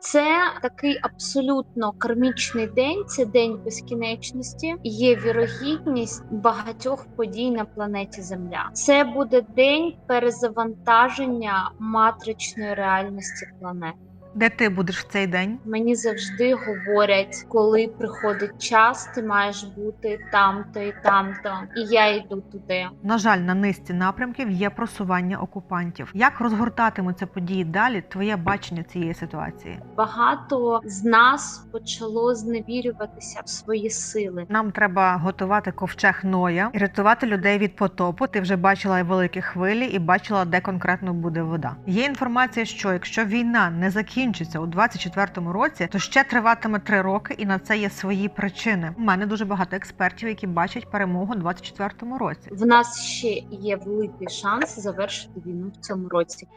Це такий абсолютно кармічний день, це день безкінечності. Є вірогідність багатьох подій на планеті Земля. Це буде день перезавантаження матричної реальності планет. Де ти будеш в цей день? Мені завжди говорять, коли приходить час, ти маєш бути там-то і там-то, і я йду туди. На жаль, на низці напрямків є просування окупантів. Як розгортатимуться події далі? Твоє бачення цієї ситуації? Багато з нас почало зневірюватися в свої сили. Нам треба готувати ковчег Ноя і рятувати людей від потопу. Ти вже бачила великі хвилі, і бачила, де конкретно буде вода. Є інформація, що якщо війна не закінчиться у 24-му році, то ще триватиме три роки, і на це є свої причини. У мене дуже багато експертів, які бачать перемогу у 24-му році. В нас ще є великий шанс завершити війну в цьому році.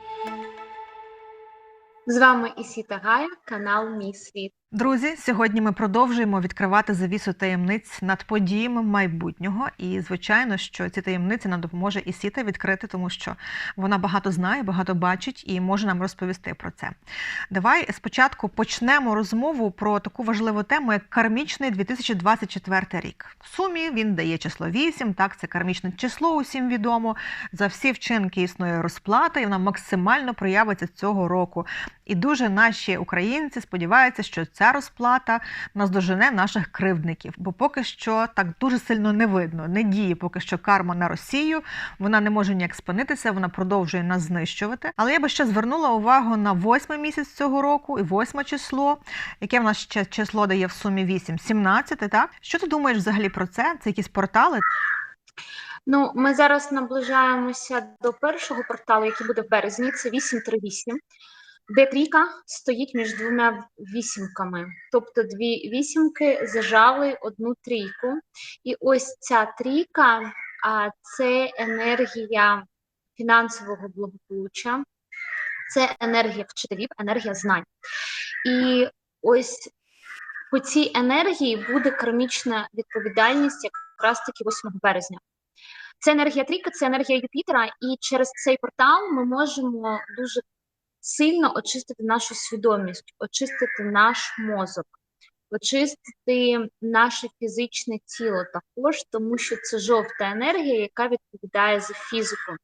З вами Ісіта Гая, канал Мій Світ. Друзі, сьогодні ми продовжуємо відкривати завісу таємниць над подіями майбутнього. І звичайно, що ці таємниці нам допоможе і Сіта відкрити, тому що вона багато знає, багато бачить і може нам розповісти про це. Давай спочатку почнемо розмову про таку важливу тему, як кармічний 2024 рік. В сумі він дає число 8, так це кармічне число, усім відомо. За всі вчинки існує розплата, і вона максимально проявиться цього року. І дуже наші українці сподіваються, що ця розплата наздожене наших кривдників, бо поки що так дуже сильно не видно. Не діє поки що карма на Росію. Вона не може ніяк спинитися, вона продовжує нас знищувати. Але я би ще звернула увагу на восьмий місяць цього року і восьме число, яке в нас ще число дає в сумі 8, 17, так? Що ти думаєш взагалі про це? Це якісь портали? Ну, ми зараз наближаємося до першого порталу, який буде в березні. Це 838, де трійка стоїть між двома вісімками. Тобто дві вісімки зажали одну трійку. І ось ця трійка це енергія фінансового благополуччя, це енергія вчителів, енергія знань. І ось по цій енергії буде кармічна відповідальність якраз таки 8 березня. Це енергія трійка, це енергія Юпітера, і через цей портал ми можемо дуже сильно очистити нашу свідомість, очистити наш мозок, очистити наше фізичне тіло також, тому що це жовта енергія, яка відповідає за фізику.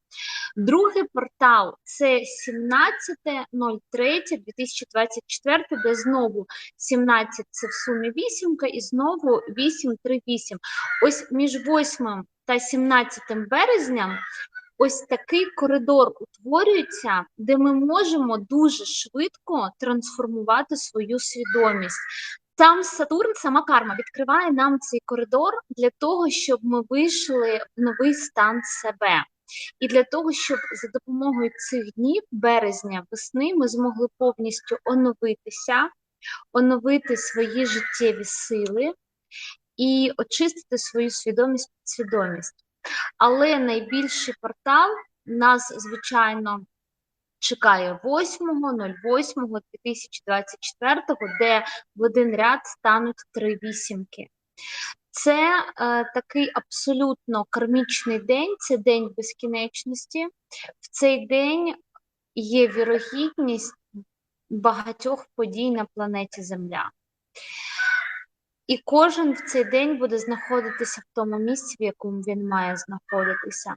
Другий портал це 17.03.2024, де знову 17 це в сумі вісімка, і знову 838. Ось між 8 та 17 березня ось такий коридор утворюється, де ми можемо дуже швидко трансформувати свою свідомість. Там Сатурн, сама карма відкриває нам цей коридор для того, щоб ми вийшли в новий стан себе. І для того, щоб за допомогою цих днів, березня, весни, ми змогли повністю оновитися, оновити свої життєві сили і очистити свою свідомість підсвідомість. Але найбільший портал нас, звичайно, чекає 8.08.2024, де в один ряд стануть три вісімки. Це е, такий абсолютно кармічний день, це день безкінечності. В цей день є вірогідність багатьох подій на планеті Земля. І кожен в цей день буде знаходитися в тому місці, в якому він має знаходитися.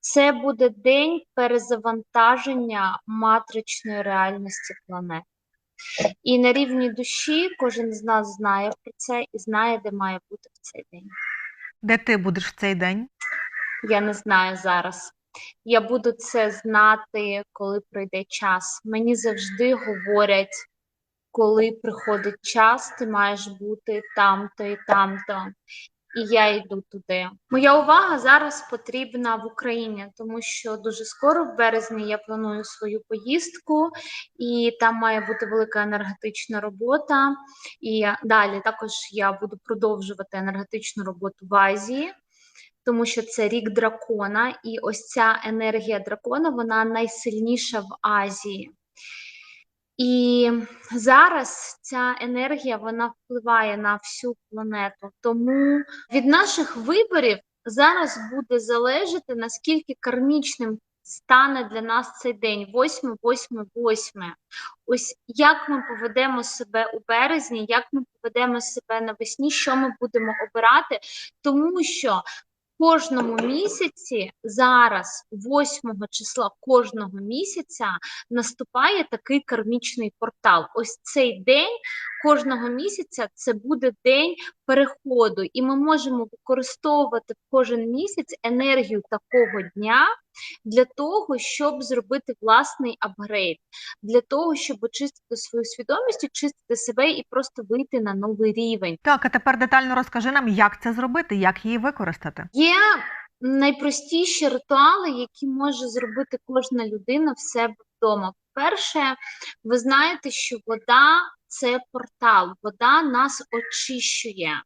Це буде день перезавантаження матричної реальності планет. І на рівні душі кожен з нас знає про це і знає, де має бути в цей день. Де ти будеш в цей день? Я не знаю зараз. Я буду це знати, коли прийде час. Мені завжди говорять, коли приходить час, ти маєш бути там-то і там-то. І я йду туди. Моя увага зараз потрібна в Україні, тому що дуже скоро, в березні, я планую свою поїздку, і там має бути велика енергетична робота. І далі також я буду продовжувати енергетичну роботу в Азії. Тому що це рік дракона, і ось ця енергія дракона вона найсильніша в Азії. І зараз ця енергія вона впливає на всю планету. Тому від наших виборів зараз буде залежати, наскільки кармічним стане для нас цей день 8, 8, 8. Ось як ми поведемо себе у березні, як ми поведемо себе навесні, що ми будемо обирати, тому що кожному місяці зараз, 8 числа кожного місяця, наступає такий кармічний портал. Ось цей день кожного місяця це буде день переходу, і ми можемо використовувати кожен місяць енергію такого дня для того, щоб зробити власний апгрейд, для того, щоб очистити свою свідомість, очистити себе і просто вийти на новий рівень. Так, а тепер детально розкажи нам, як це зробити, як її використати. Є найпростіші ритуали, які може зробити кожна людина в себе вдома. Перше, ви знаєте, що вода це портал, вода нас очищує.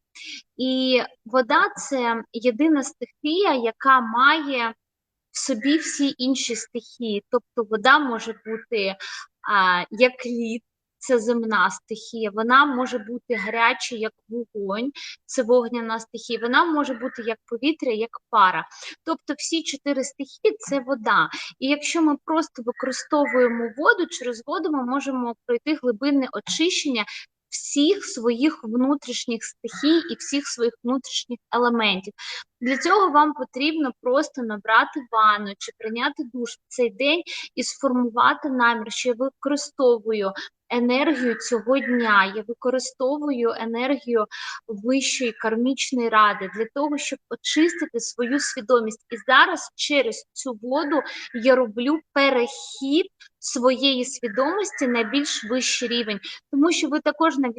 І вода це єдина стихія, яка має в собі всі інші стихії. Тобто вода може бути а, як лід, це земна стихія, вона може бути гаряча, як вогонь, це вогняна стихія, вона може бути як повітря, як пара. Тобто всі чотири стихії це вода. І якщо ми просто використовуємо воду, через воду ми можемо пройти глибинне очищення всіх своїх внутрішніх стихій і всіх своїх внутрішніх елементів. Для цього вам потрібно просто набрати ванну чи прийняти душ в цей день і сформувати намір, що я використовую енергію цього дня, я використовую енергію вищої кармічної ради для того, щоб очистити свою свідомість. І зараз через цю воду я роблю перехід своєї свідомості на більш вищий рівень, тому що ви також на 80%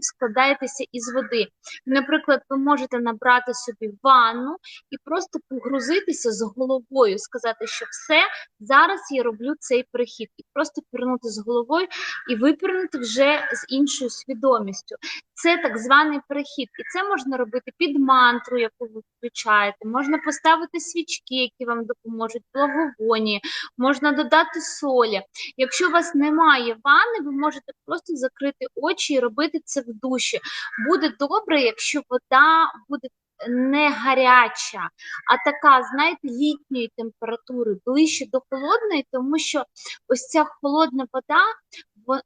складаєтеся із води. Наприклад, ви можете набрати собі ванну і просто погрузитися з головою, сказати, що все, зараз я роблю цей перехід, і просто пірнути з головою і випірнути вже з іншою свідомістю. Це так званий перехід, і це можна робити під мантру, яку ви включаєте. Можна поставити свічки, які вам допоможуть, благовоні, можна додати солі. Якщо у вас немає ванни, ви можете просто закрити очі і робити це в душі. Буде добре, якщо вода буде не гаряча, а така, знаєте, літньої температури, ближче до холодної, тому що ось ця холодна вода,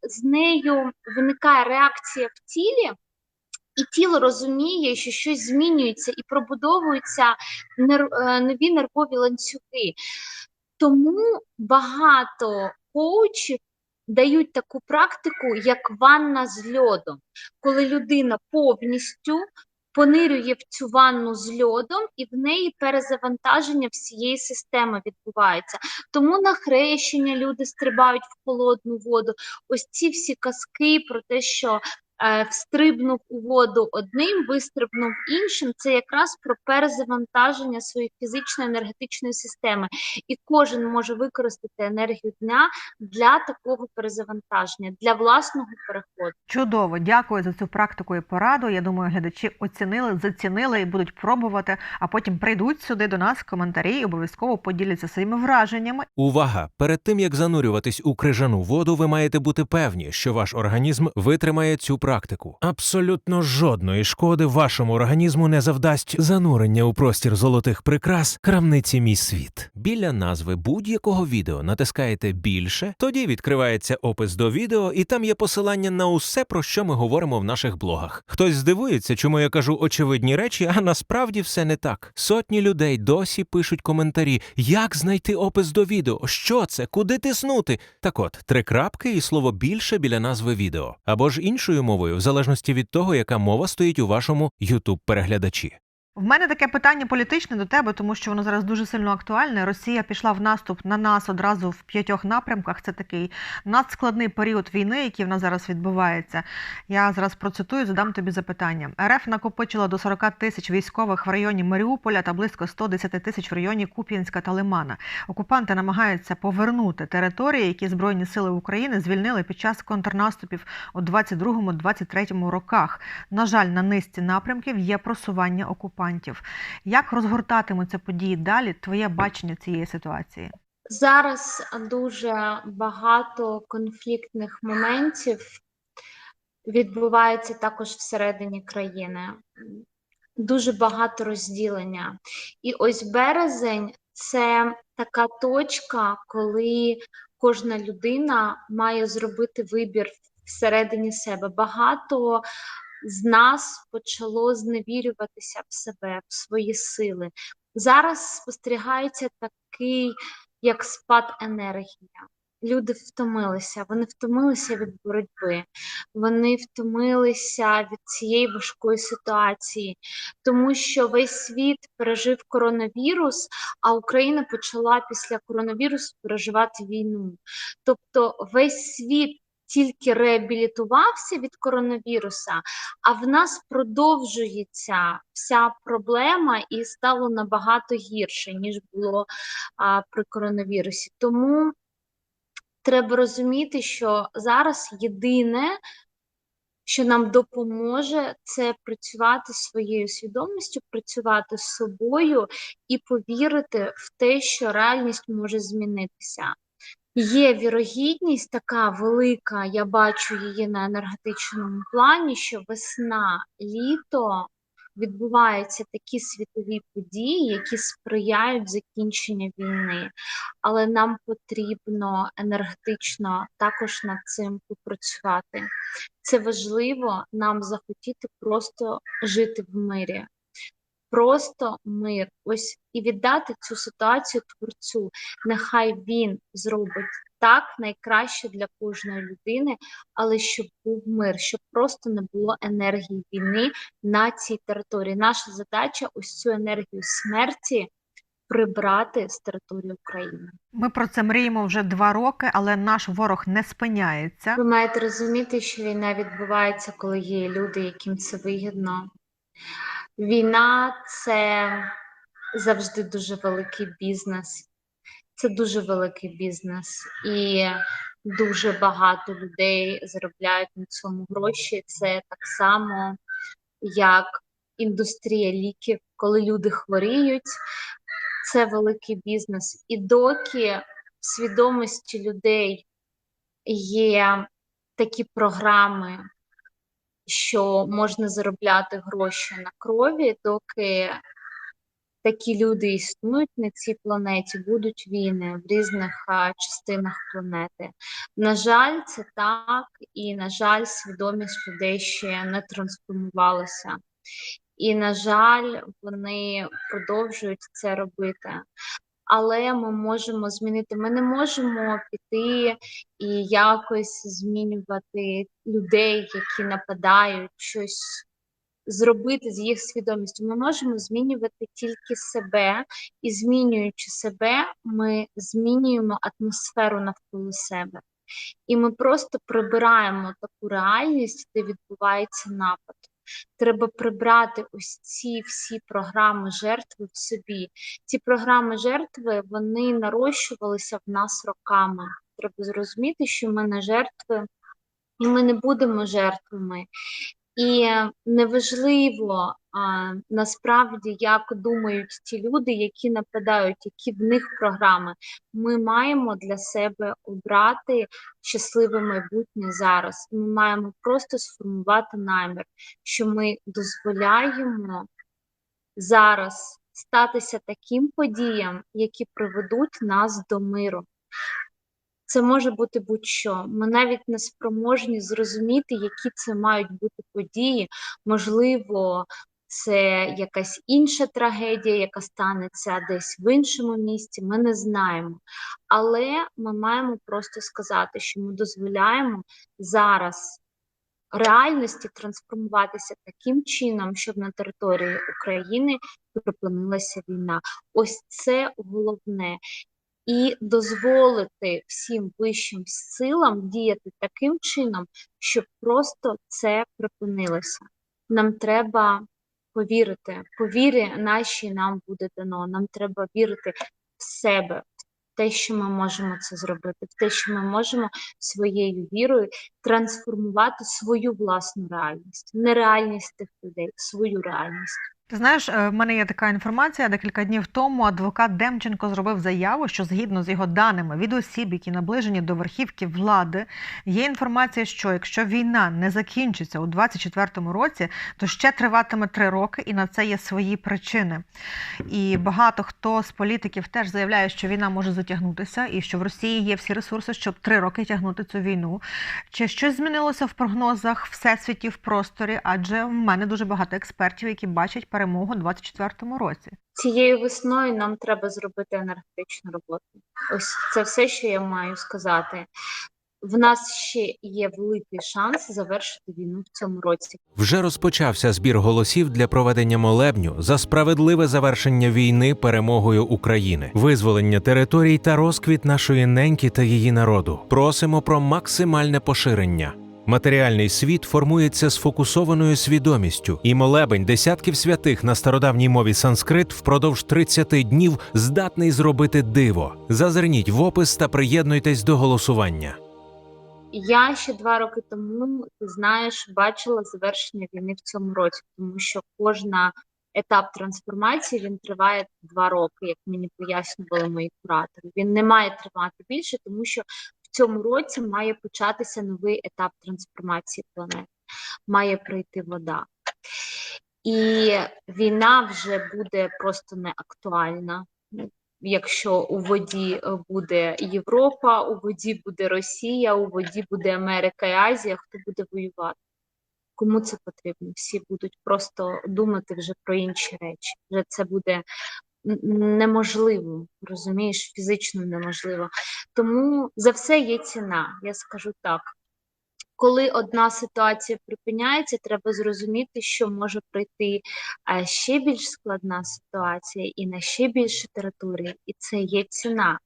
з нею виникає реакція в тілі. І тіло розуміє, що щось змінюється і пробудовуються е, нові нервові ланцюги. Тому багато коучів дають таку практику, як ванна з льодом, коли людина повністю понирює в цю ванну з льодом, і в неї перезавантаження всієї системи відбувається. Тому на хрещення люди стрибають в холодну воду. Ось ці всі казки про те, що встрибнув у воду одним, вистрибнув іншим, це якраз про перезавантаження своєї фізичної енергетичної системи. І кожен може використати енергію дня для такого перезавантаження, для власного переходу. Чудово, дякую за цю практику і пораду. Я думаю, глядачі оцінили, зацінили і будуть пробувати, а потім прийдуть сюди до нас в коментарі і обов'язково поділяться своїми враженнями. Увага! Перед тим як занурюватись у крижану воду, ви маєте бути певні, що ваш організм витримає цю практику. Абсолютно жодної шкоди вашому організму не завдасть занурення у простір золотих прикрас крамниці Мій світ. Біля назви будь-якого відео натискаєте більше, тоді відкривається опис до відео, і там є посилання на усе, про що ми говоримо в наших блогах. Хтось здивується, чому я кажу очевидні речі, а насправді все не так. Сотні людей досі пишуть коментарі, як знайти опис до відео, що це, куди тиснути. Так от, три крапки і слово більше біля назви відео. Або ж іншою мовою, в залежності від того, яка мова стоїть у вашому youtube переглядачі. В мене таке питання політичне до тебе, тому що воно зараз дуже сильно актуальне. Росія пішла в наступ на нас одразу в п'ятьох напрямках. Це такий надскладний період війни, який в нас зараз відбувається. Я зараз процитую, задам тобі запитання. РФ накопичила до 40 тисяч військових в районі Маріуполя та близько 110 тисяч в районі Куп'янська та Лимана. Окупанти намагаються повернути території, які збройні сили України звільнили під час контрнаступів у 22-23 роках. На жаль, на низці напрямків є просування окупантів. Як розгортатимуться події далі? Твоє бачення цієї ситуації? Зараз дуже багато конфліктних моментів відбувається також всередині країни. Дуже багато розділення. І ось березень це така точка, коли кожна людина має зробити вибір всередині себе. Багато з нас почало зневірюватися в себе, в свої сили. Зараз спостерігається такий, як спад енергії. Люди втомилися, вони втомилися від боротьби, вони втомилися від цієї важкої ситуації, тому що весь світ пережив коронавірус, а Україна почала після коронавірусу переживати війну. Тобто весь світ тільки реабілітувався від коронавіруса, а в нас продовжується вся проблема і стало набагато гірше, ніж було а, при коронавірусі. Тому треба розуміти, що зараз єдине, що нам допоможе, це працювати своєю свідомістю, працювати з собою і повірити в те, що реальність може змінитися. Є вірогідність така велика, я бачу її на енергетичному плані, що весна, літо відбуваються такі світові події, які сприяють закінченню війни. Але нам потрібно енергетично також над цим попрацювати. Це важливо нам захотіти просто жити в мирі. Просто мир, ось і віддати цю ситуацію творцю. Нехай він зробить так найкраще для кожної людини, але щоб був мир, щоб просто не було енергії війни на цій території. Наша задача ось цю енергію смерті прибрати з території України. Ми про це мріємо вже два роки, але наш ворог не спиняється. Ви маєте розуміти, що війна відбувається, коли є люди, яким це вигідно. Війна це завжди дуже великий бізнес. Це дуже великий бізнес, і дуже багато людей заробляють на цьому гроші. Це так само, як індустрія ліків, коли люди хворіють. Це великий бізнес. І доки в свідомості людей є такі програми, що можна заробляти гроші на крові, доки такі люди існують на цій планеті, будуть війни в різних частинах планети. На жаль, це так, і, на жаль, свідомість людей ще не трансформувалася. І, на жаль, вони продовжують це робити. Але ми можемо змінити. Ми не можемо піти і якось змінювати людей, які нападають, щось зробити з їх свідомістю. Ми можемо змінювати тільки себе, і змінюючи себе, ми змінюємо атмосферу навколо себе. І ми просто прибираємо таку реальність, де відбувається напад. Треба прибрати ось ці всі програми жертви в собі. Ці програми жертви вони нарощувалися в нас роками. Треба зрозуміти, що ми не жертви, і ми не будемо жертвами. І неважливо а, насправді, як думають ті люди, які нападають, які в них програми. Ми маємо для себе обрати щасливе майбутнє зараз. Ми маємо просто сформувати намір, що ми дозволяємо зараз статися таким подіям, які приведуть нас до миру. Це може бути будь-що. Ми навіть не спроможні зрозуміти, які це мають бути події. Можливо, це якась інша трагедія, яка станеться десь в іншому місці. Ми не знаємо. Але ми маємо просто сказати, що ми дозволяємо зараз реальності трансформуватися таким чином, щоб на території України припинилася війна. Ось це головне і дозволити всім вищим силам діяти таким чином, щоб просто це припинилося. Нам треба повірити, повірі нашій нам буде дано. Нам треба вірити в себе, в те, що ми можемо це зробити, в те, що ми можемо своєю вірою трансформувати свою власну реальність, не реальність тих людей, свою реальність. Ти знаєш, е, в мене є така інформація. Декілька днів тому адвокат Демченко зробив заяву, що згідно з його даними від осіб, які наближені до верхівки влади, є інформація, що якщо війна не закінчиться у 2024 році, то ще триватиме три роки, і на це є свої причини. І багато хто з політиків теж заявляє, що війна може затягнутися, і що в Росії є всі ресурси, щоб три роки тягнути цю війну. Чи щось змінилося в прогнозах всесвіті в просторі? Адже в мене дуже багато експертів, які бачать перемогу у 2024 році. Цією весною нам треба зробити енергетичну роботу. Ось це все, що я маю сказати. В нас ще є великий шанс завершити війну в цьому році. Вже розпочався збір голосів для проведення молебню за справедливе завершення війни перемогою України, визволення територій та розквіт нашої неньки та її народу. Просимо про максимальне поширення. Матеріальний світ формується сфокусованою свідомістю, і молебень десятків святих на стародавній мові санскрит впродовж 30 днів здатний зробити диво. Зазирніть в опис та приєднуйтесь до голосування. Я ще два роки тому, ти знаєш, бачила завершення війни в цьому році, тому що кожна етап трансформації він триває два роки, як мені пояснювали мої куратори. Він не має тривати більше, тому що цьому році має початися новий етап трансформації планети, має прийти вода. І війна вже буде просто не актуальна. Якщо у воді е, буде Європа, у воді буде Росія, у воді буде Америка і Азія, хто буде воювати? Кому це потрібно? Всі будуть просто думати вже про інші речі. Вже це буде неможливо, розумієш, фізично неможливо. Тому за все є ціна, я скажу так. Коли одна ситуація припиняється, треба зрозуміти, що може прийти е, ще більш складна ситуація і на ще більше території, і це є ціна.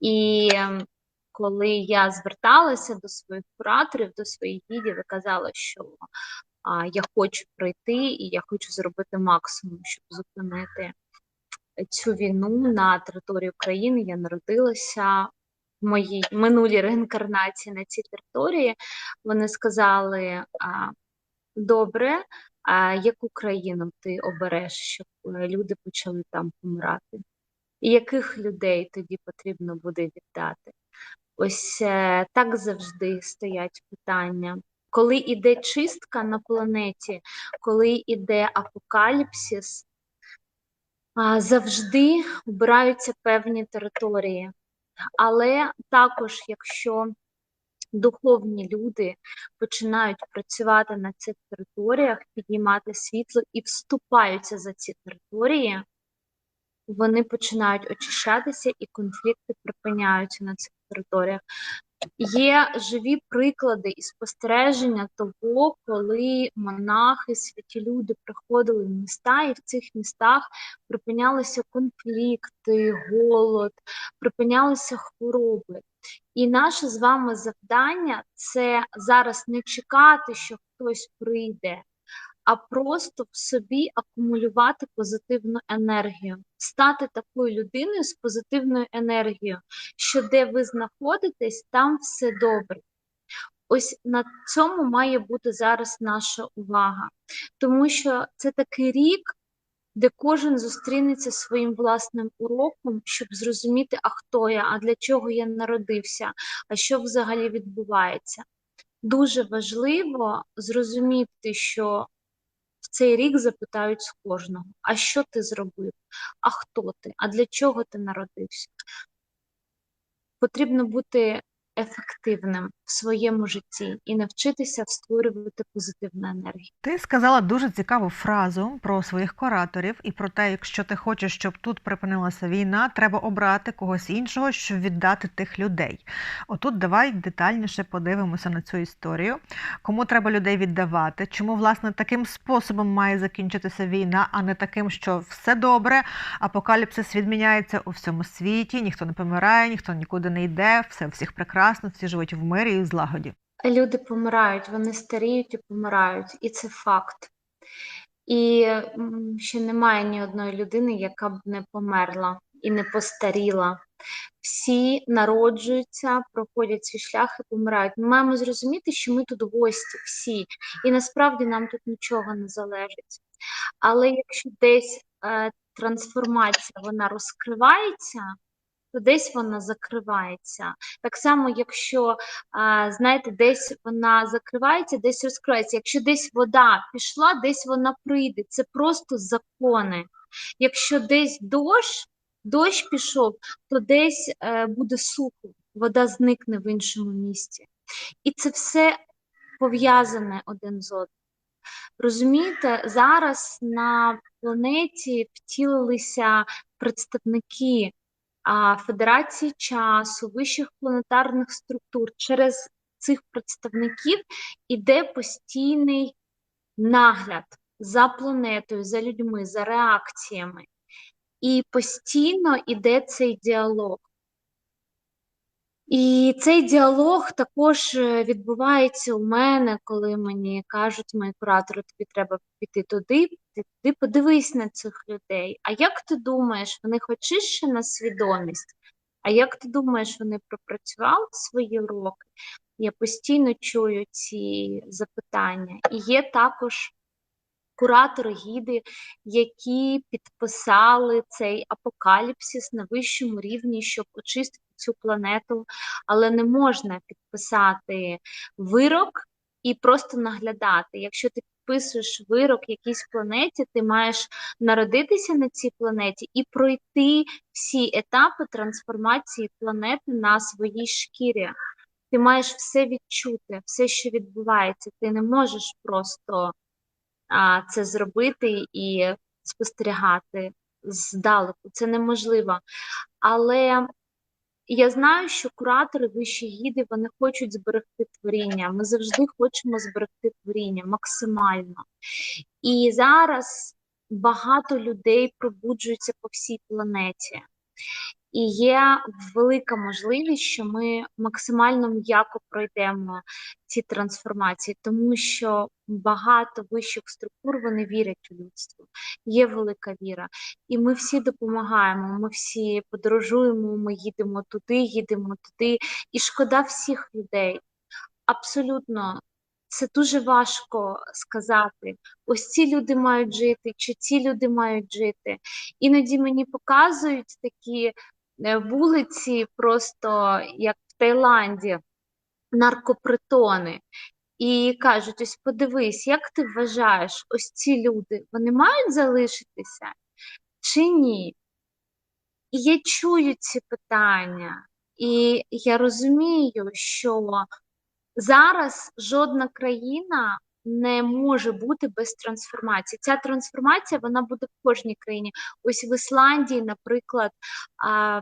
І ем, коли я зверталася до своїх кураторів, до своїх гідів і казала, що а, я хочу прийти і я хочу зробити максимум, щоб зупинити цю війну на території України. Я народилася в моїй минулій реінкарнації на цій території. Вони сказали: добре, а яку країну ти обереш, щоб е, люди почали там помирати? І яких людей тоді потрібно буде віддати? Ось е, так завжди стоять питання. Коли іде чистка на планеті, коли іде апокаліпсис, завжди обираються певні території. Але також, якщо духовні люди починають працювати на цих територіях, піднімати світло і вступаються за ці території, вони починають очищатися і конфлікти припиняються на цих територіях. Є живі приклади і спостереження того, коли монахи, святі люди приходили в міста, і в цих містах припинялися конфлікти, голод, припинялися хвороби. І наше з вами завдання це зараз не чекати, що хтось прийде, а просто в собі акумулювати позитивну енергію, стати такою людиною з позитивною енергією, що де ви знаходитесь, там все добре. Ось на цьому має бути зараз наша увага, тому що це такий рік, де кожен зустрінеться своїм власним уроком, щоб зрозуміти, а хто я, а для чого я народився, а що взагалі відбувається. Дуже важливо зрозуміти, що цей рік запитають з кожного: а що ти зробив? А хто ти? А для чого ти народився? Потрібно бути ефективним в своєму житті і навчитися створювати позитивну енергію. Ти сказала дуже цікаву фразу про своїх кураторів і про те, якщо ти хочеш, щоб тут припинилася війна, треба обрати когось іншого, щоб віддати тих людей. Отут давай детальніше подивимося на цю історію. Кому треба людей віддавати? Чому власне таким способом має закінчитися війна, а не таким, що все добре, апокаліпсис відміняється у всьому світі, ніхто не помирає, ніхто нікуди не йде, все всіх прекрасно, всі живуть в мирі і в злагоді. Люди помирають, вони старіють і помирають, і це факт. І ще немає ні одної людини, яка б не померла. і не постаріла. Всі народжуються, проходять свій шлях і помирають. Ми маємо зрозуміти, що ми тут гості всі, і насправді нам тут нічого не залежить. Але якщо десь е, трансформація вона розкривається, то десь вона закривається. Так само, якщо знаєте, десь вона закривається, десь розкривається. Якщо десь вода пішла, десь вона прийде. Це просто закони. Якщо десь дощ, дощ пішов, то десь е, буде сухо, вода зникне в іншому місці. І це все пов'язане один з одним. Розумієте, зараз на планеті втілилися представники Федерації часу, вищих планетарних структур. Через цих представників іде постійний нагляд за планетою, за людьми, за реакціями. І постійно іде цей діалог. І цей діалог також е, відбувається у мене, коли мені кажуть мої куратори, тобі треба піти туди, ти подивись на цих людей. А як ти думаєш, вони хочуть ще на свідомість? А як ти думаєш, вони пропрацювали свої уроки? Я постійно чую ці запитання. І є також куратори, гіди, які підписали цей апокаліпсис на вищому рівні, щоб очистити цю планету, але не можна підписати вирок і просто наглядати. Якщо ти підписуєш вирок якійсь планеті, ти маєш народитися на цій планеті і пройти всі етапи трансформації планети на своїй шкірі. Ти маєш все відчути, все, що відбувається. Ти не можеш просто а, це зробити і спостерігати здалеку. Це неможливо. Але я знаю, що куратори, вищі гіди, вони хочуть зберегти творіння. Ми завжди хочемо зберегти творіння максимально. І зараз багато людей пробуджуються по всій планеті. І є велика можливість, що ми максимально м'яко пройдемо ці трансформації, тому що багато вищих структур вони вірять у людство. Є велика віра. І ми всі допомагаємо, ми всі подорожуємо, ми їдемо туди, їдемо туди. І шкода всіх людей. Абсолютно, це дуже важко сказати. Ось ці люди мають жити, чи ці люди мають жити. Іноді мені показують такі вулиці, просто як в Таїланді, наркопритони. І кажуть: ось подивись, як ти вважаєш, ось ці люди вони мають залишитися чи ні? І я чую ці питання, і я розумію, що зараз жодна країна не може бути без трансформації. Ця трансформація вона буде в кожній країні. Ось в Ісландії, наприклад, а,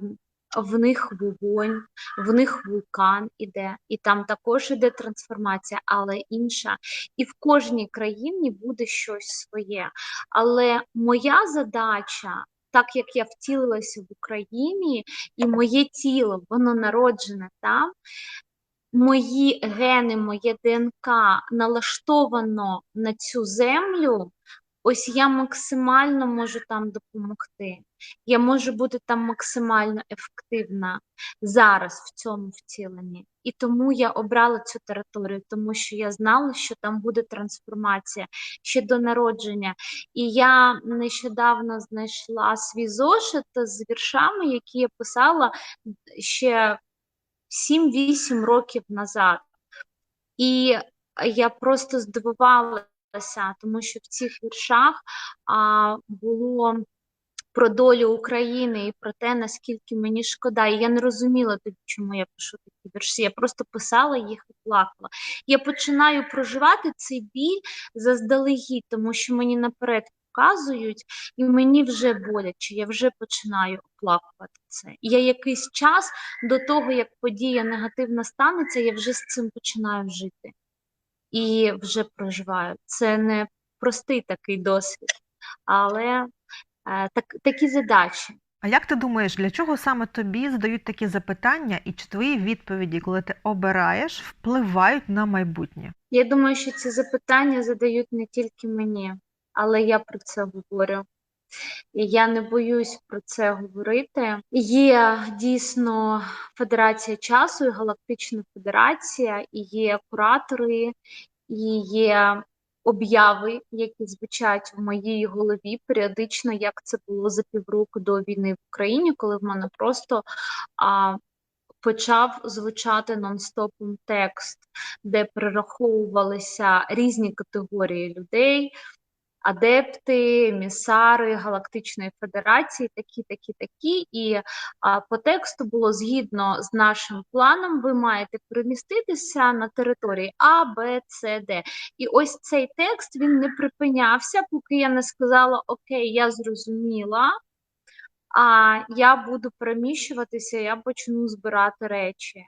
в них вогонь, в них вулкан іде, і там також іде трансформація, але інша. І в кожній країні буде щось своє. Але моя задача, так як я втілилася в Україні, і моє тіло, воно народжене там. Мої гени, моє ДНК налаштовано на цю землю, ось я максимально можу там допомогти. Я можу бути там максимально ефективна зараз в цьому втіленні. І тому я обрала цю територію, тому що я знала, що там буде трансформація ще до народження. І я нещодавно знайшла свій зошит з віршами, які я писала ще 7-8 років назад. І я просто здивувалася, тому що в цих віршах а, було про долю України і про те, наскільки мені шкода. І я не розуміла тоді, чому я пишу такі вірші. Я просто писала їх і плакала. Я починаю проживати цей біль заздалегідь, тому що мені наперед показують, і мені вже боляче, я вже починаю оплакувати це. І я якийсь час до того, як подія негативна станеться, я вже з цим починаю жити і вже проживаю. Це не простий такий досвід, але е, так, такі задачі. А як ти думаєш, для чого саме тобі задають такі запитання, і чи твої відповіді, коли ти обираєш, впливають на майбутнє? Я думаю, що ці запитання задають не тільки мені, але я про це говорю. І я не боюсь про це говорити. Є дійсно Федерація часу і Галактична Федерація, і є куратори, і є обяви, які звучать в моїй голові періодично, як це було за півроку до війни в Україні, коли в мене просто а, почав звучати нон-стопом текст, де перераховувалися різні категорії людей. Адепти, місари Галактичної Федерації, такі, такі, такі. І а, по тексту було згідно з нашим планом, ви маєте переміститися на території А, Б, С, Д. І ось цей текст він не припинявся, поки я не сказала Окей, я зрозуміла, а я буду переміщуватися, я почну збирати речі.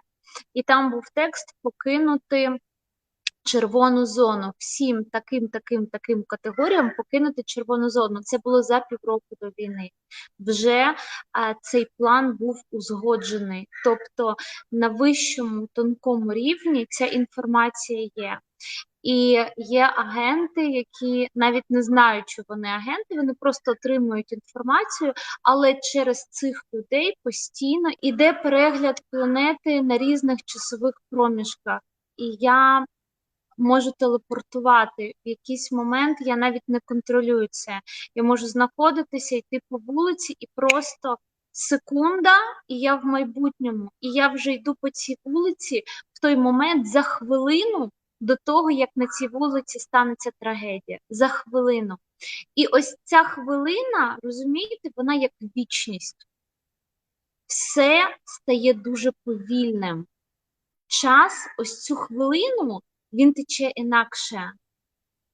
І там був текст покинути червону зону. Всім таким, таким, таким категоріям покинути червону зону. Це було за півроку до війни. Вже а, цей план був узгоджений. Тобто на вищому тонкому рівні ця інформація є. І є агенти, які навіть не знають, що вони агенти, вони просто отримують інформацію, але через цих людей постійно іде перегляд планети на різних часових проміжках. І я можу телепортувати в якийсь момент, я навіть не контролюю це. Я можу знаходитися, йти по вулиці, і просто секунда, і я в майбутньому. І я вже йду по цій вулиці в той момент за хвилину до того, як на цій вулиці станеться трагедія. За хвилину. І ось ця хвилина, розумієте, вона як вічність. Все стає дуже повільним. Час, ось цю хвилину, він тече інакше.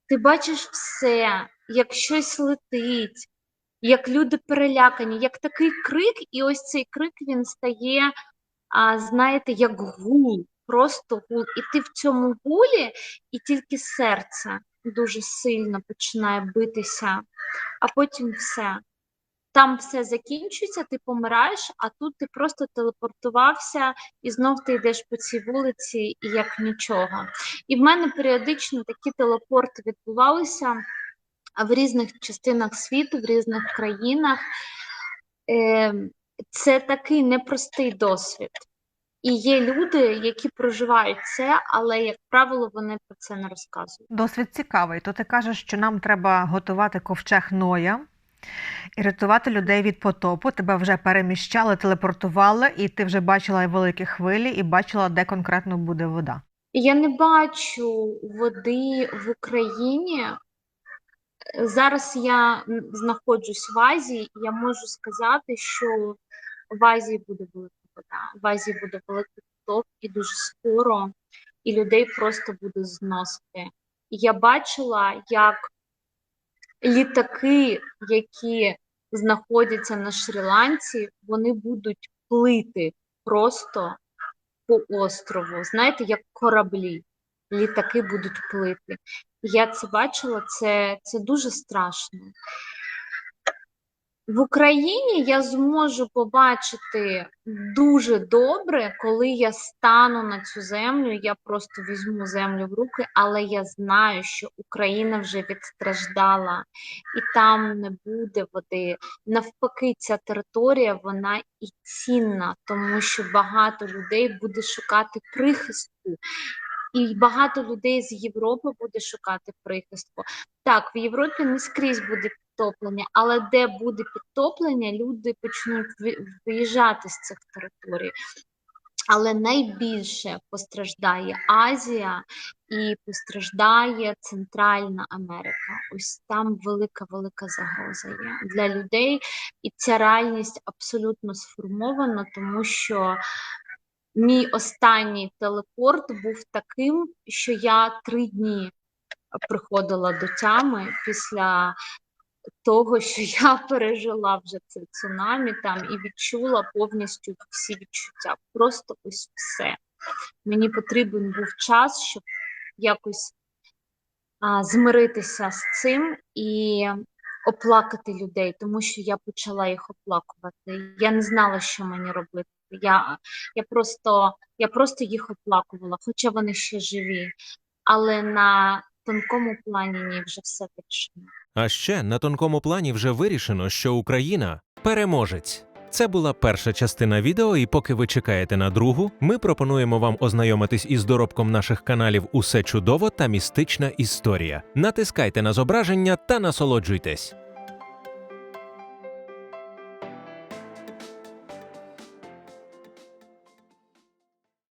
Ти бачиш все, як щось летить, як люди перелякані, як такий крик, і ось цей крик він стає, а, знаєте, як гул, просто гул. І ти в цьому гулі, і тільки серце дуже сильно починає битися, а потім все. Там все закінчується, ти помираєш, а тут ти просто телепортувався, і знов ти йдеш по цій вулиці, і як нічого. І в мене періодично такі телепорти відбувалися в різних частинах світу, в різних країнах. Е, Це такий непростий досвід. І є люди, які проживають це, але, як правило, вони про це не розказують. Досвід цікавий. То ти кажеш, що нам треба готувати ковчег Ноя і рятувати людей від потопу. Тебе вже переміщали, телепортували, і ти вже бачила великі хвилі, і бачила, де конкретно буде вода. Я не бачу води в Україні. Зараз я знаходжусь в Азії, і я можу сказати, що в Азії буде велика вода, в Азії буде великий потоп і дуже скоро, і людей просто буде зносити. Я бачила, як літаки, які знаходяться на Шрі-Ланці, вони будуть плити просто по острову, знаєте, як кораблі. Літаки будуть плити. Я це бачила, це, це дуже страшно. В Україні я зможу побачити дуже добре, коли я стану на цю землю. Я просто візьму землю в руки, але я знаю, що Україна вже відстраждала, і там не буде води. Навпаки, ця територія вона і цінна, тому що багато людей буде шукати прихистку. І багато людей з Європи буде шукати прихистку. Так, в Європі не скрізь буде підтоплення, але де буде підтоплення, люди почнуть виїжджати з цих територій. Але найбільше постраждає Азія і постраждає Центральна Америка. Ось там велика велика загроза є для людей, і ця реальність абсолютно сформована, тому що мій останній телепорт був таким, що я три дні приходила до тями після того, що я пережила вже це цунамі там і відчула повністю всі відчуття. Просто ось все. Мені потрібен був час, щоб якось а, змиритися з цим і оплакати людей, тому що я почала їх оплакувати. Я не знала, що мені робити. Я, я, просто, я просто їх оплакувала, хоча вони ще живі. Але на тонкому плані ні, вже все вирішено. А ще на тонкому плані вже вирішено, що Україна переможець. Це була перша частина відео, і поки ви чекаєте на другу, ми пропонуємо вам ознайомитись із доробком наших каналів Усе чудово та містична історія. Натискайте на зображення та насолоджуйтесь.